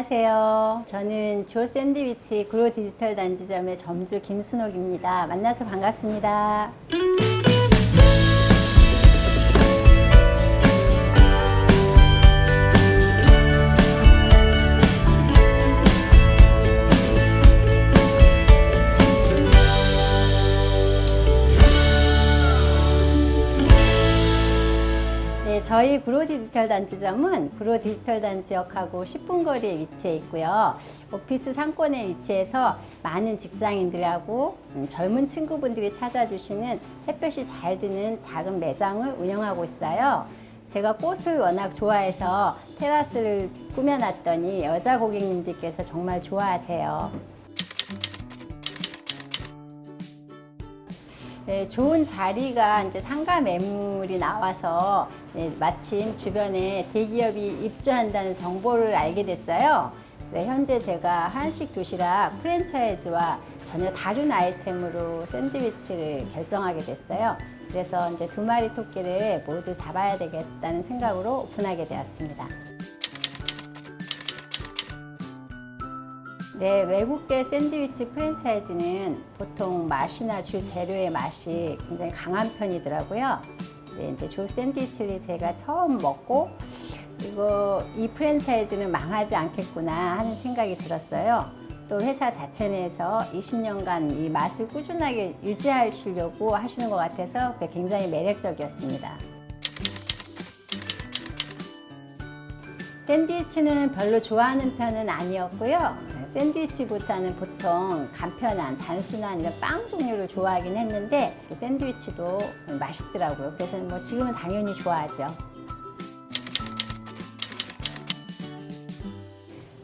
안녕하세요. 저는 조 샌드위치 그로 디지털 단지점의 점주 김순옥입니다. 만나서 반갑습니다. 저희 구로 디지털 단지점은 구로 디지털 단지역하고 10분 거리에 위치해 있고요. 오피스 상권에 위치해서 많은 직장인들하고 음, 젊은 친구분들이 찾아주시는 햇볕이 잘 드는 작은 매장을 운영하고 있어요. 제가 꽃을 워낙 좋아해서 테라스를 꾸며놨더니 여자 고객님들께서 정말 좋아하세요. 네, 좋은 자리가 이제 상가 매물이 나와서 네, 마침 주변에 대기업이 입주한다는 정보를 알게 됐어요. 네, 현재 제가 한식 도시락 프랜차이즈와 전혀 다른 아이템으로 샌드위치를 결정하게 됐어요. 그래서 이제 두 마리 토끼를 모두 잡아야 되겠다는 생각으로 오픈하게 되었습니다. 네, 외국계 샌드위치 프랜차이즈는 보통 맛이나 주 재료의 맛이 굉장히 강한 편이더라고요. 네, 이제 조 샌드위치를 제가 처음 먹고 이거 이 프랜차이즈는 망하지 않겠구나 하는 생각이 들었어요. 또 회사 자체 내에서 20년간 이 맛을 꾸준하게 유지하시려고 하시는 것 같아서 굉장히 매력적이었습니다. 샌드위치는 별로 좋아하는 편은 아니었고요. 샌드위치보다는 보통 간편한, 단순한 빵 종류를 좋아하긴 했는데 그 샌드위치도 맛있더라고요. 그래서 뭐 지금은 당연히 좋아하죠.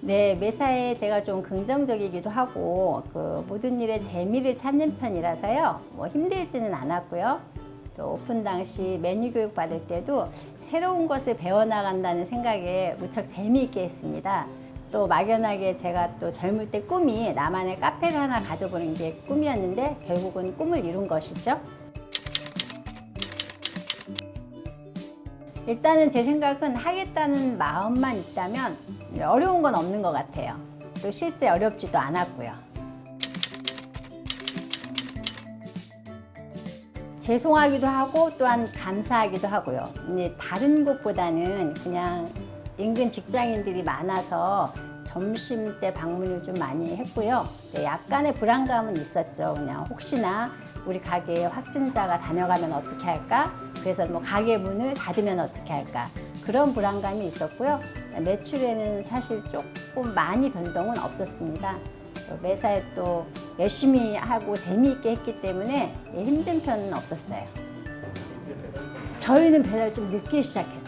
네, 매사에 제가 좀 긍정적이기도 하고 그 모든 일에 재미를 찾는 편이라서요. 뭐 힘들지는 않았고요. 또 오픈 당시 메뉴 교육 받을 때도 새로운 것을 배워나간다는 생각에 무척 재미있게 했습니다. 또 막연하게 제가 또 젊을 때 꿈이 나만의 카페를 하나 가져보는 게 꿈이었는데 결국은 꿈을 이룬 것이죠. 일단은 제 생각은 하겠다는 마음만 있다면 어려운 건 없는 것 같아요. 또 실제 어렵지도 않았고요. 죄송하기도 하고 또한 감사하기도 하고요. 근데 다른 곳보다는 그냥 인근 직장인들이 많아서 점심 때 방문을 좀 많이 했고요. 네, 약간의 불안감은 있었죠. 그냥 혹시나 우리 가게에 확진자가 다녀가면 어떻게 할까? 그래서 뭐 가게 문을 닫으면 어떻게 할까? 그런 불안감이 있었고요. 매출에는 사실 조금 많이 변동은 없었습니다. 또 매사에 또 열심히 하고 재미있게 했기 때문에 힘든 편은 없었어요. 저희는 배달 좀 늦게 시작했어요.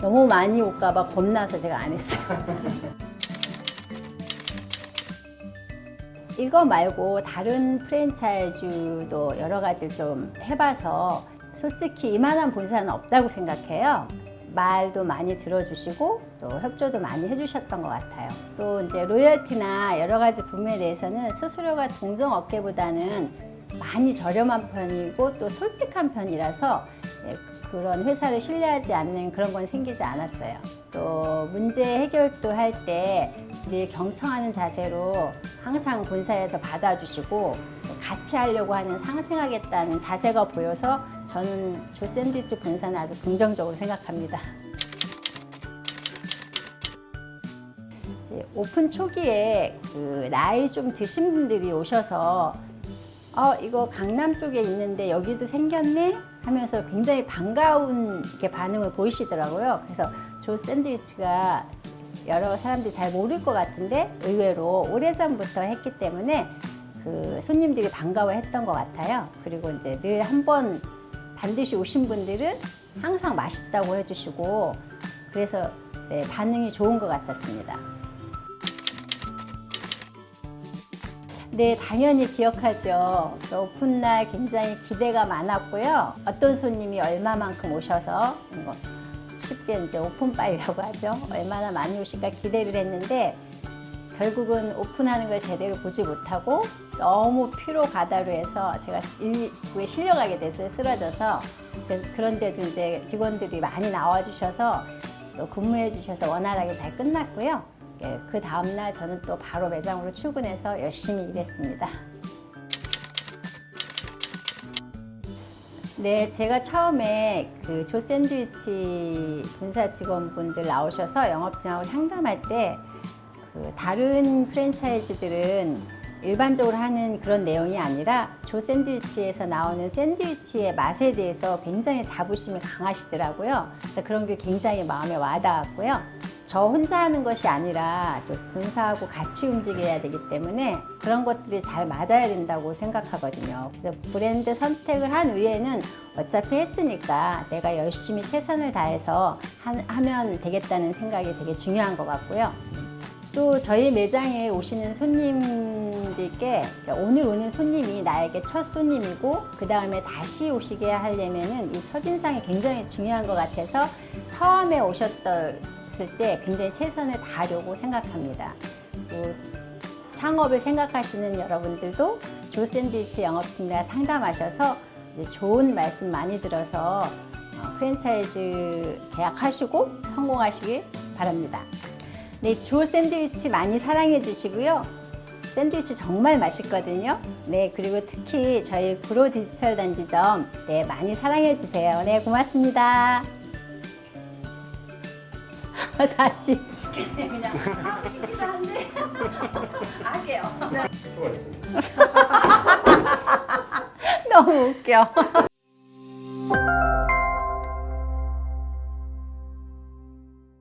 너무 많이 올까봐 겁나서 제가 안 했어요. 이거 말고 다른 프랜차이즈도 여러 가지를 좀 해봐서 솔직히 이만한 본사는 없다고 생각해요. 말도 많이 들어주시고 또 협조도 많이 해주셨던 것 같아요. 또 이제 로열티나 여러 가지 부분에 대해서는 수수료가 동종 업계보다는 많이 저렴한 편이고 또 솔직한 편이라서 예, 그런 회사를 신뢰하지 않는 그런 건 생기지 않았어요. 또 문제 해결도 할 때 늘 경청하는 자세로 항상 본사에서 받아주시고 같이 하려고 하는 상생하겠다는 자세가 보여서 저는 조 샌드위치 본사는 아주 긍정적으로 생각합니다. 오픈 초기에 그 나이 좀 드신 분들이 오셔서 어, 이거 강남 쪽에 있는데 여기도 생겼네? 하면서 굉장히 반가운 반응을 보이시더라고요. 그래서 조 샌드위치가 여러 사람들이 잘 모를 것 같은데 의외로 오래전부터 했기 때문에 그 손님들이 반가워했던 것 같아요. 그리고 이제 늘 한 번 반드시 오신 분들은 항상 맛있다고 해주시고 그래서 네, 반응이 좋은 것 같았습니다. 네, 당연히 기억하죠. 그 오픈 날 굉장히 기대가 많았고요. 어떤 손님이 얼마만큼 오셔서 뭐 쉽게 이제 오픈바이라고 하죠. 얼마나 많이 오실까 기대를 했는데 결국은 오픈하는 걸 제대로 보지 못하고 너무 피로 가다로 해서 제가 일부에 실려가게 됐어요. 쓰러져서. 그런데도 이제 직원들이 많이 나와주셔서 또 근무해 주셔서 원활하게 잘 끝났고요. 예, 그 다음날 저는 또 바로 매장으로 출근해서 열심히 일했습니다. 네, 제가 처음에 그 조 샌드위치 본사 직원분들 나오셔서 영업팀하고 상담할 때 그 다른 프랜차이즈들은 일반적으로 하는 그런 내용이 아니라 조 샌드위치에서 나오는 샌드위치의 맛에 대해서 굉장히 자부심이 강하시더라고요. 그래서 그런 게 굉장히 마음에 와닿았고요. 저 혼자 하는 것이 아니라 또 본사하고 같이 움직여야 되기 때문에 그런 것들이 잘 맞아야 된다고 생각하거든요. 그래서 브랜드 선택을 한 후에는 어차피 했으니까 내가 열심히 최선을 다해서 하- 하면 되겠다는 생각이 되게 중요한 것 같고요. 또 저희 매장에 오시는 손님들께 그러니까 오늘 오는 손님이 나에게 첫 손님이고 그 다음에 다시 오시게 하려면은 이 첫인상이 굉장히 중요한 것 같아서 처음에 오셨 을 때 굉장히 최선을 다하려고 생각합니다. 또 창업을 생각하시는 여러분들도 조 샌드위치 영업팀과 상담하셔서 좋은 말씀 많이 들어서 어, 프랜차이즈 계약하시고 성공하시길 바랍니다. 네, 조 샌드위치 많이 사랑해 주시고요. 샌드위치 정말 맛있거든요. 네, 그리고 특히 저희 구로 디지털 단지점 네, 많이 사랑해 주세요. 네, 고맙습니다. 다시. 그냥 하고 싶기도 한데 할게요. 수고하셨습니다. 너무 웃겨.